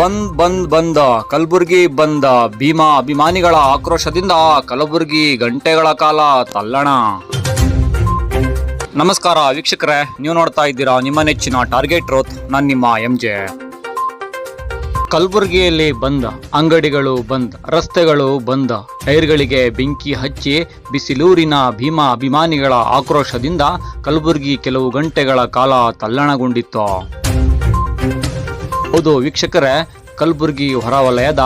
ಬಂದ್ ಬಂದ್ ಬಂದ, ಕಲಬುರ್ಗಿ ಬಂದ, ಭೀಮಾ ಅಭಿಮಾನಿಗಳ ಆಕ್ರೋಶದಿಂದ ಕಲಬುರ್ಗಿ ಗಂಟೆಗಳ ಕಾಲ ತಲ್ಲಣ. ನಮಸ್ಕಾರ ವೀಕ್ಷಕರೇ, ನೀವು ನೋಡ್ತಾ ಇದ್ದೀರಾ ನಿಮ್ಮ ನೆಚ್ಚಿನ ಟಾರ್ಗೆಟ್ ರೋತ್ ನಾನು ನಿಮ್ಮ ಎಂ ಜೆ ಕಲಬುರಗಿಯಲ್ಲಿ ಬಂದ, ಅಂಗಡಿಗಳು ಬಂದ್, ರಸ್ತೆಗಳು ಬಂದ, ಟೈರ್ಗಳಿಗೆ ಬೆಂಕಿ ಹಚ್ಚಿ ಬಿಸಿಲೂರಿನ ಭೀಮಾ ಅಭಿಮಾನಿಗಳ ಆಕ್ರೋಶದಿಂದ ಕಲಬುರಗಿ ಕೆಲವು ಗಂಟೆಗಳ ಕಾಲ ತಲ್ಲಣಗೊಂಡಿತ್ತು. ಹೌದು ವೀಕ್ಷಕರೇ, ಕಲಬುರಗಿ ಹೊರವಲಯದ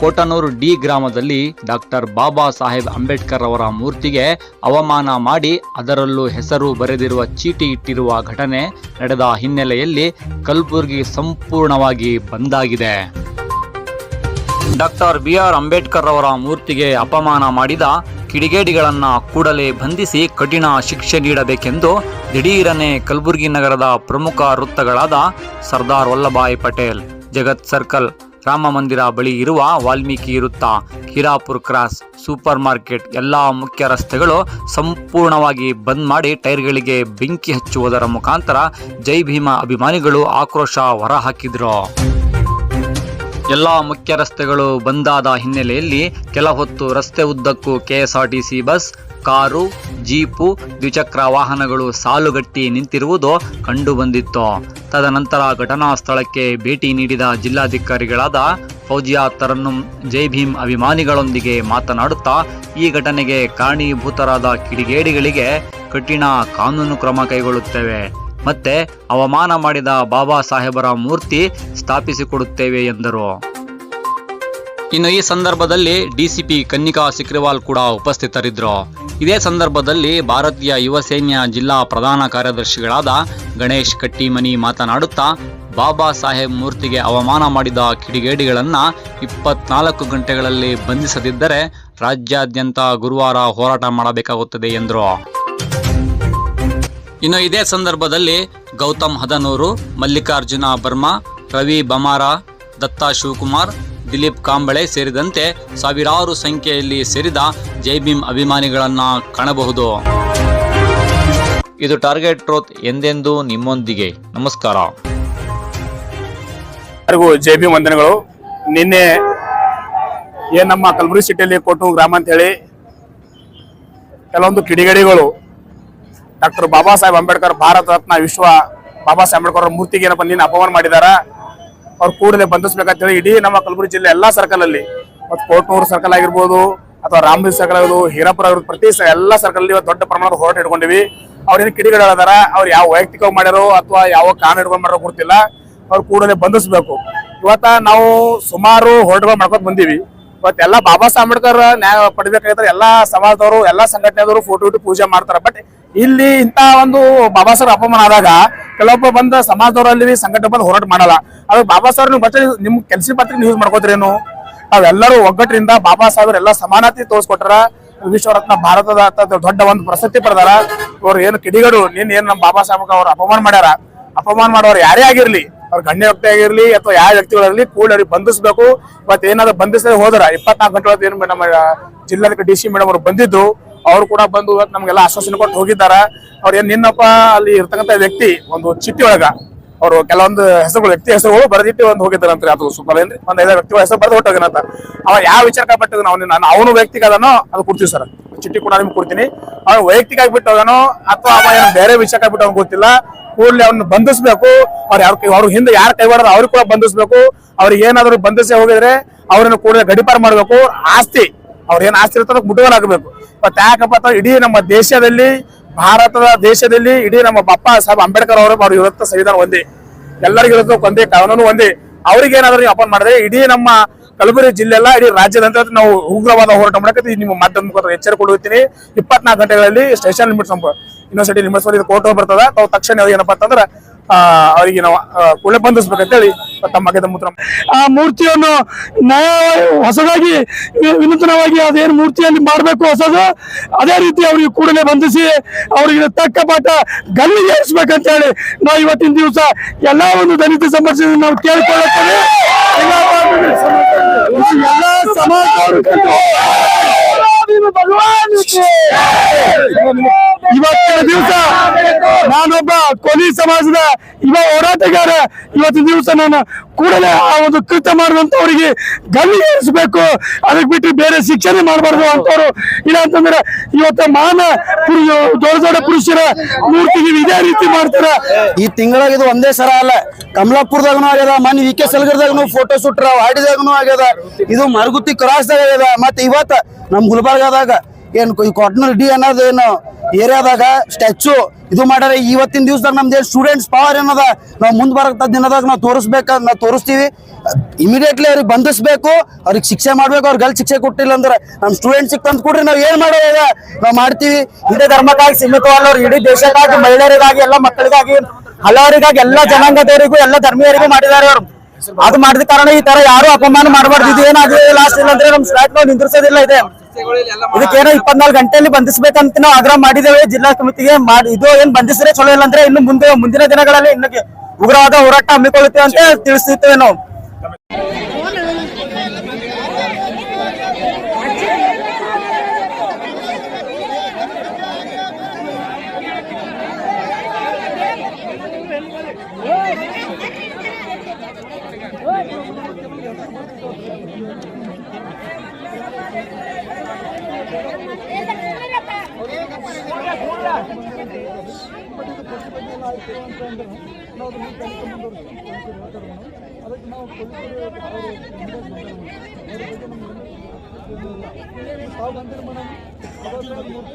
ಕೋಟನೂರು ಡಿ ಗ್ರಾಮದಲ್ಲಿ ಡಾಕ್ಟರ್ ಬಾಬಾ ಸಾಹೇಬ್ ಅಂಬೇಡ್ಕರ್ ಅವರ ಮೂರ್ತಿಗೆ ಅವಮಾನ ಮಾಡಿ ಅದರಲ್ಲೂ ಹೆಸರು ಬರೆದಿರುವ ಚೀಟಿ ಇಟ್ಟಿರುವ ಘಟನೆ ನಡೆದ ಹಿನ್ನೆಲೆಯಲ್ಲಿ ಕಲಬುರಗಿ ಸಂಪೂರ್ಣವಾಗಿ ಬಂದಾಗಿದೆ. ಡಾಕ್ಟರ್ ಬಿ ಆರ್ ಅಂಬೇಡ್ಕರ್ ಅವರ ಮೂರ್ತಿಗೆ ಅಪಮಾನ ಮಾಡಿದ ಕಿಡಿಗೇಡಿಗಳನ್ನು ಕೂಡಲೇ ಬಂಧಿಸಿ ಕಠಿಣ ಶಿಕ್ಷೆ ನೀಡಬೇಕೆಂದು ದಿಢೀರನೆ ಕಲಬುರಗಿ ನಗರದ ಪ್ರಮುಖ ವೃತ್ತಗಳಾದ ಸರ್ದಾರ್ ವಲ್ಲಭಾಯ್ ಪಟೇಲ್, ಜಗತ್ ಸರ್ಕಲ್, ರಾಮ ಮಂದಿರ ಬಳಿ ಇರುವ ವಾಲ್ಮೀಕಿ ವೃತ್ತ, ಹಿರಾಪುರ್ ಕ್ರಾಸ್, ಸೂಪರ್ ಮಾರ್ಕೆಟ್ ಎಲ್ಲ ಮುಖ್ಯ ರಸ್ತೆಗಳು ಸಂಪೂರ್ಣವಾಗಿ ಬಂದ್ ಮಾಡಿ ಟೈರ್ಗಳಿಗೆ ಬೆಂಕಿ ಹಚ್ಚುವುದರ ಮುಖಾಂತರ ಜೈ ಭೀಮ ಅಭಿಮಾನಿಗಳು ಆಕ್ರೋಶ ಹೊರಹಾಕಿದ್ರು. ಎಲ್ಲ ಮುಖ್ಯ ರಸ್ತೆಗಳು ಬಂದಾದ ಹಿನ್ನೆಲೆಯಲ್ಲಿ ಕೆಲ ಹೊತ್ತು ರಸ್ತೆ ಉದ್ದಕ್ಕೂ ಕೆಎಸ್ಆರ್ಟಿಸಿ ಬಸ್, ಕಾರು, ಜೀಪು, ದ್ವಿಚಕ್ರ ವಾಹನಗಳು ಸಾಲುಗಟ್ಟಿ ನಿಂತಿರುವುದು ಕಂಡುಬಂದಿತ್ತು. ತದನಂತರ ಘಟನಾ ಸ್ಥಳಕ್ಕೆ ಭೇಟಿ ನೀಡಿದ ಜಿಲ್ಲಾಧಿಕಾರಿಗಳಾದ ಫೌಜಿಯಾ ತರನ್ನುಂ ಜೈ ಭೀಮ್ ಅಭಿಮಾನಿಗಳೊಂದಿಗೆ ಮಾತನಾಡುತ್ತಾ, ಈ ಘಟನೆಗೆ ಕಾರಣೀಭೂತರಾದ ಕಿಡಿಗೇಡಿಗಳಿಗೆ ಕಠಿಣ ಕಾನೂನು ಕ್ರಮ ಕೈಗೊಳ್ಳುತ್ತೇವೆ. ಮತ್ತೆ ಅವಮಾನ ಮಾಡಿದ ಬಾಬಾ ಸಾಹೇಬರ ಮೂರ್ತಿ ಸ್ಥಾಪಿಸಿಕೊಡುತ್ತೇವೆ ಎಂದರು. ಇನ್ನು ಈ ಸಂದರ್ಭದಲ್ಲಿ ಡಿಸಿಪಿ ಕನ್ನಿಕಾ ಸಿಕ್ರಿವಾಲ್ ಕೂಡ ಉಪಸ್ಥಿತರಿದ್ದರು. ಇದೇ ಸಂದರ್ಭದಲ್ಲಿ ಭಾರತೀಯ ಯುವ ಸೇನೆಯ ಜಿಲ್ಲಾ ಪ್ರಧಾನ ಕಾರ್ಯದರ್ಶಿಗಳಾದ ಗಣೇಶ್ ಕಟ್ಟಿಮನಿ ಮಾತನಾಡುತ್ತಾ, ಬಾಬಾ ಸಾಹೇಬ್ ಮೂರ್ತಿಗೆ ಅವಮಾನ ಮಾಡಿದ ಕಿಡಿಗೇಡಿಗಳನ್ನು ಇಪ್ಪತ್ನಾಲ್ಕು ಗಂಟೆಗಳಲ್ಲಿ ಬಂಧಿಸದಿದ್ದರೆ ರಾಜ್ಯಾದ್ಯಂತ ಗುರುವಾರ ಹೋರಾಟ ಮಾಡಬೇಕಾಗುತ್ತದೆ ಎಂದರು. ಇನ್ನು ಇದೇ ಸಂದರ್ಭದಲ್ಲಿ ಗೌತಮ್ ಹದನೂರು, ಮಲ್ಲಿಕಾರ್ಜುನ ಬರ್ಮಾ, ರವಿ ಬಮಾರ, ದತ್ತಾ ಶಿವಕುಮಾರ್, ದಿಲೀಪ್ ಕಾಂಬಳೆ ಸೇರಿದಂತೆ ಸಾವಿರಾರು ಸಂಖ್ಯೆಯಲ್ಲಿ ಸೇರಿದ ಜೈ ಅಭಿಮಾನಿಗಳನ್ನು ಕಾಣಬಹುದು. ಇದು ಟಾರ್ಗೆಟ್ ಟ್ರೋತ್ ಎಂದೆಂದು ನಿಮ್ಮೊಂದಿಗೆ. ನಮಸ್ಕಾರ. ಎಲ್ಲರಿಗೂ ವಂದನೆಗಳು. ನಿನ್ನೆ ಏನು ನಮ್ಮ ಕಲಬುರಗಿ ಸಿಟಿಯಲ್ಲಿ ಕೊಟ್ಟು ಗ್ರಾಮ ಅಂತ ಹೇಳಿ ಕೆಲವೊಂದು ಕಿಡಿಗೇಡಿಗಳು ಡಾಕ್ಟರ್ ಬಾಬಾ ಸಾಹೇಬ್ ಅಂಬೇಡ್ಕರ್ ಭಾರತ ರತ್ನ ವಿಶ್ವ ಬಾಬಾ ಸಾಹೇಬ್ ಅಂಬೇಡ್ಕರ್ ಮೂರ್ತಿಗೆ ಏನಪ್ಪ ನೀನು ಅಪಮಾನ ಮಾಡಿದಾರ? ಅವ್ರು ಕೂಡಲೇ ಬಂಧಿಸ್ಬೇಕಂತ ಹೇಳಿ ಇಡೀ ನಮ್ಮ ಕಲಬುರಗಿ ಜಿಲ್ಲೆ ಎಲ್ಲಾ ಸರ್ಕಲ್ ಅಲ್ಲಿ, ಮತ್ತು ಕೋಟ್ನೂರು ಸರ್ಕಲ್ ಆಗಿರ್ಬೋದು, ಅಥವಾ ರಾಮಲಿ ಸರ್ಕಲ್ ಆಗಿರ್ಬೋದು, ಹೀರಾಪುರ ಆಗಿರ್ಬೋದು, ಪ್ರತಿ ಎಲ್ಲ ಸರ್ಕಲ್ ಅಲ್ಲಿ ದೊಡ್ಡ ಪ್ರಮಾಣದ ಹೋರಾಟ ಇಟ್ಕೊಂಡಿವಿ. ಅವ್ರೇನು ಅದಾರ? ಅವ್ರು ಯಾವ ವೈಯಕ್ತಿಕವಾಗಿ ಮಾಡ್ಯಾರೋ ಅಥವಾ ಯಾವ ಕಾರಣ ಇಟ್ಕೊಂಡು ಮಾಡೋ ಗೊತ್ತಿಲ್ಲ. ಅವ್ರು ಕೂಡಲೇ ಬಂಧಿಸ್ಬೇಕು. ಇವತ್ತ ನಾವು ಸುಮಾರು ಹೋರಾಟಗಳು ಮಾಡ್ಕೊಂಡು ಬಂದೀವಿ. ಇವತ್ತು ಎಲ್ಲ ಬಾಬಾ ಸಾಹೇಬ್ ಅಂಬೇಡ್ಕರ್ ನ್ಯಾಯ ಪಡಿಬೇಕಾಗಿದ್ರೆ ಎಲ್ಲಾ ಸಮಾಜದವರು, ಎಲ್ಲಾ ಸಂಘಟನೆದವರು ಫೋಟೋ ಇಟ್ಟು ಪೂಜೆ ಮಾಡ್ತಾರೆ. ಬಟ್ ಇಲ್ಲಿ ಇಂತ ಒಂದು ಬಾಬಾ ಸಾಹೇಬ್ ಅಪಮಾನ ಆದಾಗ ಕೆಲವೊಬ್ಬ ಬಂದ ಸಮಾಜದವರಲ್ಲಿ ಸಂಘಟನೆ ಬಂದು ಹೋರಾಟ ಮಾಡಲ್ಲ. ಅದು ಬಾಬಾ ಸಾಹೇಬ್ ನೀವು ನಿಮ್ ಕೆಲಸ ಪತ್ರಿಕೆ ಯೂಸ್ ಏನು? ನಾವೆಲ್ಲರೂ ಒಗ್ಗಟ್ಟರಿಂದ ಬಾಬಾ ಸಾಹೇಬ್ರ ಎಲ್ಲ ಸಮಾನತೆ ತೋರಿಸ್ಕೊಟ್ರ, ವಿಶ್ವರತ್ನ ಭಾರತದ ದೊಡ್ಡ ಒಂದು ಪ್ರಶಸ್ತಿ ಪಡೆದಾರ. ಅವ್ರು ಏನು ಕಿಡಿಗಡು, ನೀನ್ ಏನು ನಮ್ಮ ಬಾಬಾ ಸಾಹೇಬ್ ಅವ್ರು ಅಪಮಾನ ಮಾಡ್ಯಾರ? ಅಪಮಾನ ಮಾಡೋರು ಯಾರೇ ಆಗಿರ್ಲಿ, ಅವ್ರ ಗಣ್ಯ ವ್ಯಕ್ತಿ ಆಗಿರ್ಲಿ ಅಥವಾ ಯಾವ ವ್ಯಕ್ತಿಗಳಾಗಲಿ ಕೂಡ ಅವ್ರಿಗೆ ಬಂಧಿಸ್ಬೇಕು. ಮತ್ ಏನಾದ್ರು ಬಂಧಿಸದೆ ಹೋದ್ರ ಇಪ್ಪತ್ನಾಲ್ಕು ಗಂಟೆ ಒಳಗೆ ಏನು ನಮ್ಮ ಜಿಲ್ಲಾಧಿಕಾರಿ ಡಿ ಸಿ ಮೇಡಮ್ ಅವರು ಬಂದಿದ್ದು ಅವ್ರು ಕೂಡ ಬಂದು ಇವತ್ತು ನಮ್ಗೆಲ್ಲ ಆಶ್ವಾಸನೆ ಕೊಟ್ಟು ಹೋಗಿದ್ದಾರ. ಅವ್ರ ಏನ್ ನಿನ್ನಪ್ಪ ಅಲ್ಲಿ ಇರ್ತಕ್ಕಂಥ ವ್ಯಕ್ತಿ, ಒಂದು ಚಿಟ್ಟಿ ಒಳಗ ಅವರು ಕೆಲವೊಂದು ಹೆಸರುಗಳು, ವ್ಯಕ್ತಿ ಹೆಸರುಗಳು ಬರೆದಿಟ್ಟು ಒಂದು ಹೋಗಿದ್ದಾರಂತ್ರಿ ಅದು ಏನ್ರಿ? ಒಂದ್ ಐದಾರು ವ್ಯಕ್ತಿಗಳ ಹೆಸರು ಬರೆದು ಹೊಟ್ಟೋಗಿನಂತ ಅವ ಯಾವ ವಿಚಾರಕ್ಕೆ ಬಿಟ್ಟು ನಾವು ನಾನು ಅವನು ವೈಯಕ್ತಿಕ ಅದನ್ನು ಅದು ಕೊಡ್ತೀವಿ ಸರ್. ಚಿಟ್ಟಿ ಕೂಡ ನಿಮ್ಗೆ ಕೊಡ್ತೀನಿ. ಅವ್ನು ವೈಯಕ್ತಿಕ ಆಗ್ಬಿಟ್ಟು ಹೋಗನು ಅಥವಾ ಅವ ಏನು ಬೇರೆ ವಿಚಾರ ಆಗ್ಬಿಟ್ಟು ಅವ್ನು ಗೊತ್ತಿಲ್ಲ. ಕೂಡಲೇ ಅವ್ನ ಬಂಧಿಸ್ಬೇಕು. ಅವ್ರು ಯಾರು ಅವ್ರ ಹಿಂದೆ ಯಾರು ಕೈ ಮಾಡಿದ್ರು ಅವ್ರಿಗೆ ಕೂಡ ಬಂಧಿಸಬೇಕು. ಅವ್ರಿಗೆ ಏನಾದ್ರು ಬಂಧಿಸಿ ಹೋಗಿದ್ರೆ ಅವ್ರನ್ನ ಕೂಡಲೇ ಗಡಿಪಾರು ಮಾಡಬೇಕು. ಆಸ್ತಿ ಅವ್ರ ಏನ್ ಆಸ್ತಿ ಇರ್ತದ ಆಗಬೇಕು. ಮತ್ತೆ ಯಾಕಪ್ಪ ಇಡೀ ನಮ್ಮ ದೇಶದಲ್ಲಿ, ಭಾರತದ ದೇಶದಲ್ಲಿ ಇಡೀ ನಮ್ಮ ಬಾಬಾ ಸಾಹೇಬ್ ಅಂಬೇಡ್ಕರ್ ಅವರು ಅವ್ರ ಇವತ್ತು ಸಂವಿಧಾನ ಒಂದೇ ಎಲ್ಲರಿಗೂ ಒಂದೇ ಕಾನೂನು ಒಂದೇ ಅವ್ರಿಗೆ ಏನಾದ್ರು ನೀವು ಅಪನ್ ಮಾಡಿದ್ರೆ ಇಡೀ ನಮ್ಮ ಕಲಬುರಗಿ ಜಿಲ್ಲೆಲ್ಲ ಇಡೀ ರಾಜ್ಯದಂತ ನಾವು ಉಗ್ರವಾದ ಹೋರಾಟ ಮಾಡಕ್ಕೆ ನಿಮ್ಮ ಮಾಧ್ಯಮ ಮುಖಾಂತರ ಎಚ್ಚರ ಕೊಡುತ್ತೀನಿ ಇಪ್ಪತ್ನಾಲ್ಕು ಗಂಟೆಗಳಲ್ಲಿ ಸ್ಟೇಷನ್ ಲಿಮಿಟ್ ಸಂಪ ಯೂನಿವರ್ಸಿಟಿ ಲಿಮಿಟ್ಸ್ ಕೋರ್ಟ್ ಬರ್ತದ. ತಕ್ಷಣ ಏನಪ್ಪಾ ಅಂತಂದ್ರೆ ಅವರಿಗೆ ನಾವು ಕೂಡ ಕೂಡಲೇ ಬಂಧಿಸ್ಬೇಕಂತೇಳಿ ತಮ್ಮ ಮುತ್ರ ಆ ಮೂರ್ತಿಯನ್ನು ಹೊಸದಾಗಿ ವಿನೂತನವಾಗಿ ಅದೇನು ಮೂರ್ತಿಯಲ್ಲಿ ಮಾಡಬೇಕು ಹೊಸದು, ಅದೇ ರೀತಿ ಅವರಿಗೆ ಕೂಡಲೇ ಬಂಧಿಸಿ ಅವರಿಗೆ ತಕ್ಕ ಪಾಠ ಗಲ್ಲಿಗೆ ಏರಿಸ್ಬೇಕಂತ ಹೇಳಿ ನಾವು ಇವತ್ತಿನ ದಿವಸ ಎಲ್ಲ ಒಂದು ದಲಿತ ಸಮಸ್ಯೆ ನಾವು ಕೇಳಿಕೊಳ್ಳುತ್ತೇವೆ. ಎಲ್ಲ ಭಗವಾನ್ ಇವತ್ತಿನ ದಿವಸ ನಾನೊಬ್ಬ ಕೊಲಿ ಸಮಾಜದ ಇವ ಹೋರಾಟಗಾರ. ಇವತ್ತಿನ ದಿವಸ ನಾನು ಕೂಡಲೇ ಆ ಒಂದು ಕೃತ್ಯ ಮಾಡುವಂತವರಿಗೆ ಗಲ್ಲಿ ಏರಿಸಬೇಕು. ಅದಕ್ಕೆ ಬಿಟ್ಟು ಬೇರೆ ಶಿಕ್ಷಣ ಮಾಡಬಾರ್ದು ಅಂತವ್ರು. ಇಲ್ಲ ಅಂತಂದ್ರೆ ಇವತ್ತು ಮಾನ ದೊಡ್ಡ ದೊಡ್ಡ ಪುರುಷರ ಮೂರ್ತಿಗೆ ಇದೇ ರೀತಿ ಮಾಡ್ತಾರ. ಈ ತಿಂಗಳಾಗ ಇದು ಒಂದೇ ಸರ ಅಲ್ಲ. ಕಮಲಾಪುರದಾಗನು ಆಗ್ಯದ ಮನ್ ವಿ ಕೆ ಸಲ್ಗರ್ದಾಗನು ಫೋಟೋ ಶೂಟ್ ವಾಡಿದಾಗನು ಆಗ್ಯದ. ಇದು ಮರಗುತ್ತಿ ಕ್ರಾಸ್ದಾಗ ಆಗ್ಯದ. ಮತ್ತೆ ಇವತ್ತ ನಮ್ ಗುಲ್ಬರ್ಗಾದಾಗ ಏನ್ ಈ ರೆಡ್ಡಿ ಅನ್ನೋದು ಏನು ಏರಿಯಾದಾಗ ಸ್ಟ್ಯಾಚು ಇದು ಮಾಡ್ಯಾರ. ಇವತ್ತಿನ ದಿವಸದಾಗ ನಮ್ದು ಸ್ಟೂಡೆಂಟ್ಸ್ ಪವರ್ ಏನದ? ನಾವು ಮುಂದೆ ಬರತ್ತ ದಿನದಾಗ ನಾವು ತೋರಿಸ್ಬೇಕ, ನಾವು ತೋರಿಸ್ತೀವಿ. ಇಮಿಡಿಯೇಟ್ಲಿ ಅವ್ರಿಗೆ ಬಂಧಿಸ್ಬೇಕು, ಅವ್ರಿಗೆ ಶಿಕ್ಷೆ ಮಾಡ್ಬೇಕು, ಅವ್ರಿಗೆ ಗಲ್ ಶಿಕ್ಷೆ ಕೊಟ್ಟಿಲ್ಲ ಅಂದ್ರೆ ನಮ್ಮ ಸ್ಟೂಡೆಂಟ್ಸ್ ತಂದು ಕೊಡ್ರಿ ನಾವು ಏನ್ ಮಾಡೋದ ನಾವು ಮಾಡ್ತೀವಿ. ಇದೇ ಧರ್ಮಕ್ಕಾಗಿ ಸೀಮಿತವಲ್ಲವ್ರು ಇಡೀ ದೇಶಕ್ಕಾಗಿ, ಮಹಿಳೆಯರಿಗಾಗಿ, ಎಲ್ಲ ಮಕ್ಕಳಿಗಾಗಿ, ಹಲವರಿಗಾಗಿ, ಎಲ್ಲ ಜನಾಂಗದವರಿಗೂ, ಎಲ್ಲ ಧರ್ಮೀಯರಿಗೂ ಮಾಡಿದ್ದಾರೆ ಅವರು. ಅದು ಮಾಡಿದ ಕಾರಣ ಈ ತರ ಯಾರು ಅಪಮಾನ ಮಾಡಬಾರ್ದು. ಇದು ಏನಾಗಿದೆ? ಲಾಸ್ಟ್ ಇಲ್ಲ ಅಂದ್ರೆ ನಮ್ ಸ್ಟ್ರೈಕ್ ನಾವು ನಿಂದ್ರಿಸೋದಿಲ್ಲ ಇದೆ. ಇದಕ್ಕೇನೋ ಇಪ್ಪತ್ನಾಲ್ಕು ಗಂಟೆಯಲ್ಲಿ ಬಂಧಿಸಬೇಕಂತ ನಾವು ಆಗ್ರಹ ಮಾಡಿದ್ದೇವೆ. ಜಿಲ್ಲಾ ಸಮಿತಿಗೆ ಇದು ಏನ್ ಬಂಧಿಸಿದ್ರೆ ಚಲೋ ಇಲ್ಲ ಅಂದ್ರೆ ಇನ್ನು ಮುಂದೆ ಮುಂದಿನ ದಿನಗಳಲ್ಲಿ ಇನ್ನು ಉಗ್ರವಾದ ಹೋರಾಟ ಹಮ್ಮಿಕೊಳ್ಳುತ್ತೇವೆ ಅಂತ ತಿಳಿಸುತ್ತೇವೆ ನಾವು.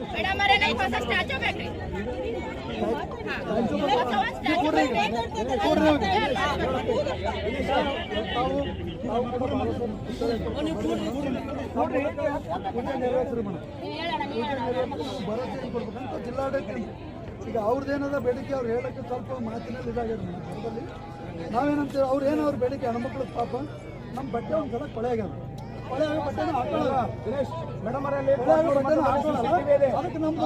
ಮೇಡಮ್ ಅವರೇ नहीं ಹೊಸ ಸ್ಟ್ಯಾಚ್ಯೂ ಬೇಕ್ರಿ ಜಿಲ್ಲಾಡಳಿತ ಈಗ ಅವ್ರದ್ದೇನದ ಬೇಡಿಕೆ ಅವ್ರು ಹೇಳಕ್ಕೆ ಸ್ವಲ್ಪ ಮಾತಿನಲ್ಲಿ ಇದಾಗ್ಯದ ಅದರಲ್ಲಿ ನಾವೇನಂತೀವಿ ಅವ್ರು ಏನೋ ಅವ್ರ ಬೇಡಿಕೆ ಹೆಣ್ಮಕ್ಳು ಪಾಪ ನಮ್ಮ ಬಟ್ಟೆ ಒಂದು ಸಲ ಕೊಳೆ ಆಗ್ಯದ ಕೊಳೆ ಆಗೋ ಬಟ್ಟೆನ ಹಾಕೊಳ್ಳಲ್ಲ ಮೇಡಮ್ ಬಟ್ಟೆನ ಹಾಕೊಳ್ಳಲ್ಲ ಅದಕ್ಕೆ ನಮ್ಮ